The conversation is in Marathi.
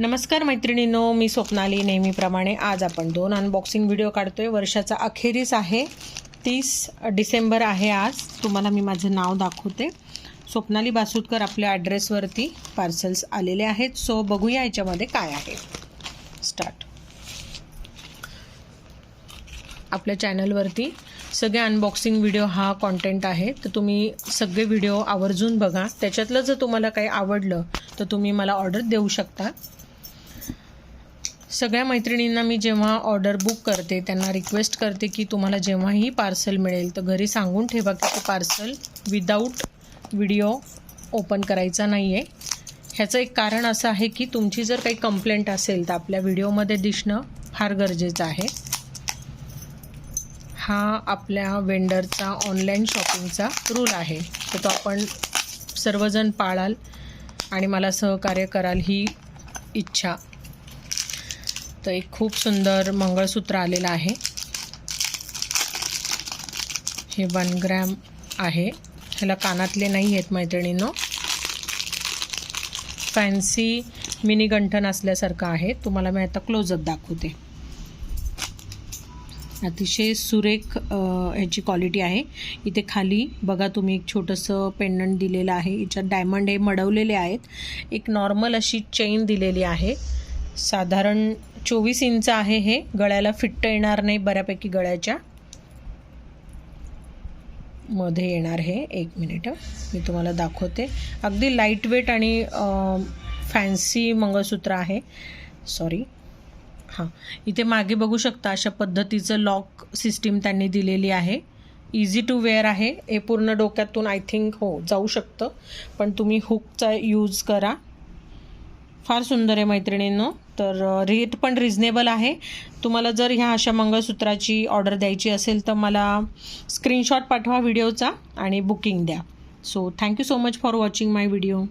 नमस्कार मैत्रिणींनो मी स्वप्नाली. नेहमीप्रमाणे आज आपण दोन अनबॉक्सिंग व्हिडिओ काढतोय. वर्षाचा अखेरीस आहे. तीस डिसेंबर आहे आज. तुम्हाला मी माझं नाव दाखवते. स्वप्नाली बासुदकर आपल्या ॲड्रेसवरती पार्सल्स आलेले आहेत. सो बघूया याच्यामध्ये काय आहे. स्टार्ट आपल्या चॅनलवरती सगळे अनबॉक्सिंग व्हिडिओ हा कॉन्टेंट आहे. तर तुम्ही सगळे व्हिडिओ आवर्जून बघा. त्याच्यातलं जर तुम्हाला काही आवडलं तर तुम्ही मला ऑर्डर देऊ शकता. सगळ्या मैत्रिणींना मी जेव्हा ऑर्डर बुक करते त्यांना रिक्वेस्ट करते की तुम्हाला जेव्हाही पार्सल मिळेल तर घरी सांगून ठेवा की ते पार्सल विदाऊट व्हिडिओ ओपन करायचा नाही आहे ह्याचं एक कारण असं आहे की तुमची जर काही कंप्लेंट असेल तर आपल्या व्हिडिओमध्ये दिसणं फार गरजेचं आहे. हा आपल्या वेंडरचा ऑनलाईन शॉपिंगचा रूल आहे. तर तो आपण सर्वजण पाळाल आणि मला सहकार्य कराल ही इच्छा. तर एक खूप सुंदर मंगळसूत्र आलेलं आहे. हे वन ग्रॅम आहे. ह्याला कानातले नाही आहेत मैत्रिणींनो. फॅन्सी मिनी गंठन असल्यासारखं आहे. तुम्हाला मी आता क्लोजअप दाखवते. अतिशय सुरेख ह्याची क्वालिटी आहे. इथे खाली बघा तुम्ही एक छोटंसं पेंडंट दिलेलं आहे. याच्यात डायमंड हे मडवलेले आहेत. एक नॉर्मल अशी चेन दिलेली आहे. साधारण चोवीस इंच आहे हे. गळ्याला फिट्ट येणार नाही बऱ्यापैकी गळ्याच्या. मध्ये येणार हे. एक मिनिट. मी तुम्हाला दाखवते. अगदी लाइट वेट आणि फॅन्सी मंगळसूत्र आहे. सॉरी हां. इथे मागे बघू शकता अशा पद्धतीचं लॉक सिस्टीम त्यांनी दिलेली आहे. इझी टू वेअर आहे. हे पूर्ण डोक्यातून आय थिंक हो जाऊ शकतं. पण तुम्ही हुकचा यूज करा. फार सुंदर आहे मैत्रिणींनो. तर रेट पण रिझनेबल आहे. तुम्हाला जर ह्या अशा मंगळसूत्राची ऑर्डर द्यायची असेल तर मला स्क्रीनशॉट पाठवा व्हिडिओचा आणि बुकिंग द्या. So thank you so much for watching my video